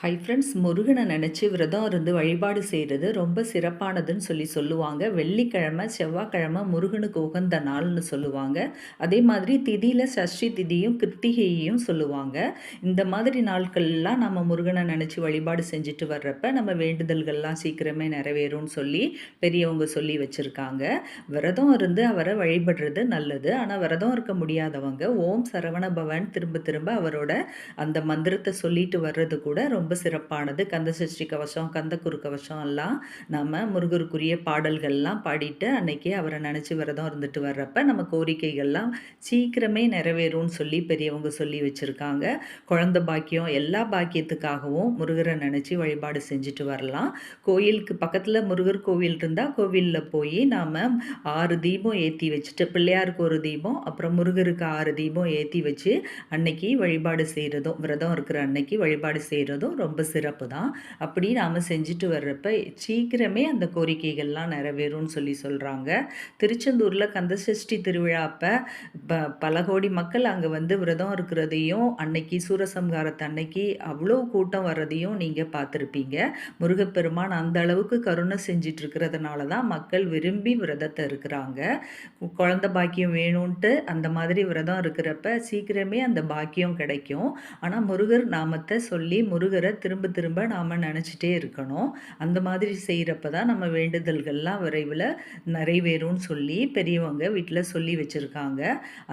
Hi friends முருகனை நினச்சி விரதம் இருந்து வழிபாடு செய்கிறது ரொம்ப சிறப்பானதுன்னு சொல்லி சொல்லுவாங்க. வெள்ளிக்கிழமை செவ்வாய்க்கிழமை முருகனுக்கு உகந்த நாள்னு சொல்லுவாங்க. அதே மாதிரி திதியில் சஷ்டி திதியும் கிருத்திகையையும் சொல்லுவாங்க. இந்த மாதிரி நாட்கள்லாம் நம்ம முருகனை நினச்சி வழிபாடு செஞ்சுட்டு வர்றப்ப நம்ம வேண்டுதல்கள்லாம் சீக்கிரமே நிறைவேறும்னு சொல்லி பெரியவங்க சொல்லி வச்சுருக்காங்க. விரதம் இருந்து அவரை வழிபடுறது நல்லது. ஆனால் விரதம் இருக்க முடியாதவங்க ஓம் சரவண பவன் திரும்ப திரும்ப அவரோட அந்த மந்திரத்தை சொல்லிட்டு வர்றது கூட ரொம்ப ரொம்ப சிறப்பானது. கந்த சஷ்டி கவசம் கந்த குரு கவசம் எல்லாம் நம்ம முருகருக்குரிய பாடல்கள்லாம் பாடிட்டு அன்னைக்கு அவரை நினச்சி விரதம் இருந்துட்டு வர்றப்ப நம்ம கோரிக்கைகள்லாம் சீக்கிரமே நிறைவேறும்னு சொல்லி பெரியவங்க சொல்லி வச்சுருக்காங்க. குழந்த பாக்கியம் எல்லா பாக்கியத்துக்காகவும் முருகரை நினச்சி வழிபாடு செஞ்சுட்டு வரலாம். கோயிலுக்கு பக்கத்தில் முருகர் கோவில் இருந்தால் கோவிலில் போய் நாம் ஆறு தீபம் ஏற்றி வச்சுட்டு பிள்ளையாருக்கு ஒரு தீபம் அப்புறம் முருகருக்கு ஆறு தீபம் ஏற்றி வச்சு அன்னைக்கு வழிபாடு செய்கிறதும் விரதம் இருக்கிற அன்னைக்கு வழிபாடு செய்கிறதும் ரொம்ப சிறப்பு தான். அப்படி நாம் செஞ்சுட்டு வர்றப்ப சீக்கிரமே அந்த கோரிக்கைகள்லாம் நிறைவேறும்னு சொல்லி சொல்கிறாங்க திருச்செந்தூரில் கந்தசஷ்டி திருவிழா அப்போ ப பல கோடி மக்கள் அங்கே வந்து விரதம் இருக்கிறதையும் அன்னைக்கு சூரசம்ஹாரத்தை அன்னைக்கு அவ்வளோ கூட்டம் வர்றதையும் நீங்கள் பார்த்துருப்பீங்க. முருகப்பெருமான் அந்த அளவுக்கு கருணை செஞ்சிட்டு இருக்கிறதுனால தான் மக்கள் விரும்பி விரதத்தை இருக்கிறாங்க. குழந்த பாக்கியம் வேணும்ன்ட்டு அந்த மாதிரி விரதம் இருக்கிறப்ப சீக்கிரமே அந்த பாக்கியம் கிடைக்கும். ஆனால் முருகர் நாமத்தை சொல்லி முருகரை முருகரை திரும்ப திரும்ப நாம் நினச்சிட்டே இருக்கணும். அந்த மாதிரி செய்கிறப்ப தான் நம்ம வேண்டுதல்கள்லாம் விரைவில் நிறைவேறும்னு சொல்லி பெரியவங்க வீட்டில் சொல்லி வச்சுருக்காங்க.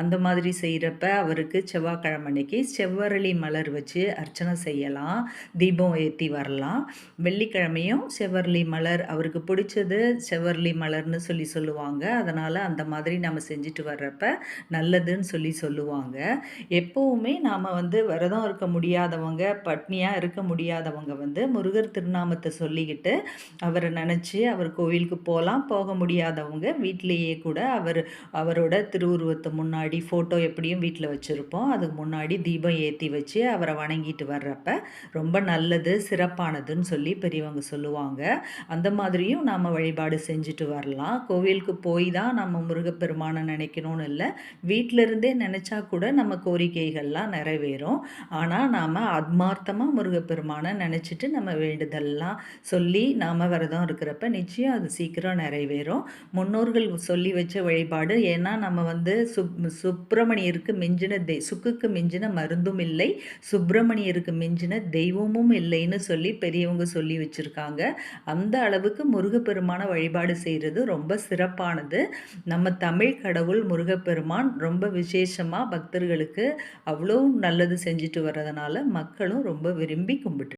அந்த மாதிரி செய்கிறப்ப அவருக்கு செவ்வாய்க்கிழமை அன்னைக்கு செவ்வரளி மலர் வச்சு அர்ச்சனை செய்யலாம். தீபம் ஏற்றி வரலாம். வெள்ளிக்கிழமையும் செவ்வரளி மலர் அவருக்கு பிடிச்சது செவ்வரளி மலர்னு சொல்லி சொல்லுவாங்க. அதனால் அந்த மாதிரி நம்ம செஞ்சுட்டு வர்றப்ப நல்லதுன்னு சொல்லி சொல்லுவாங்க. எப்போவுமே நாம் வந்து விரதம் இருக்க முடியாதவங்க பட்னியாக இருக்க முடியாதவங்க வந்து முருகர் திருநாமத்தை சொல்லிக்கிட்டு அவரை நினச்சி அவர் கோவிலுக்கு போகலாம் போக முடியாதவங்க வீட்டிலேயே கூட அவர் அவரோட திருவுருவத்தை முன்னாடி ஃபோட்டோ எப்படியும் வீட்டில் வச்சுருப்போம். அதுக்கு முன்னாடி தீபம் ஏற்றி வச்சு அவரை வணங்கிட்டு வர்றப்ப ரொம்ப நல்லது சிறப்பானதுன்னு சொல்லி பெரியவங்க சொல்லுவாங்க. அந்த மாதிரியும் நாம் வழிபாடு செஞ்சுட்டு வரலாம். கோவிலுக்கு போய் தான் நம்ம முருகப்பெருமானை நினைக்கணும்னு இல்லை. வீட்டிலருந்தே நினச்சா கூட நம்ம கோரிக்கைகள்லாம் நிறைவேறும். ஆனால் நாம் ஆத்மார்த்தமாக முருகப்பெருமான் பெருமானை நினச்சிட்டு நம்ம வேண்டுதல்லாம் சொல்லி நாம் விரதம் இருக்கிறப்ப நிச்சயம் அது சீக்கிரம் நிறைவேறும். முன்னோர்கள் சொல்லி வச்ச வழிபாடு ஏன்னா நம்ம வந்து சுப் சுப்பிரமணியருக்கு மிஞ்சின தெய் சுக்குக்கு மிஞ்சின மருந்தும் இல்லை சுப்பிரமணியருக்கு மிஞ்சின தெய்வமும் இல்லைன்னு சொல்லி பெரியவங்க சொல்லி வச்சுருக்காங்க. அந்த அளவுக்கு முருகப்பெருமான வழிபாடு செய்கிறது ரொம்ப சிறப்பானது. நம்ம தமிழ் கடவுள் முருகப்பெருமான் ரொம்ப விசேஷமாக பக்தர்களுக்கு அவ்வளோ நல்லது செஞ்சுட்டு வர்றதுனால மக்களும் ரொம்ப விரும்பி கும்பிட்டு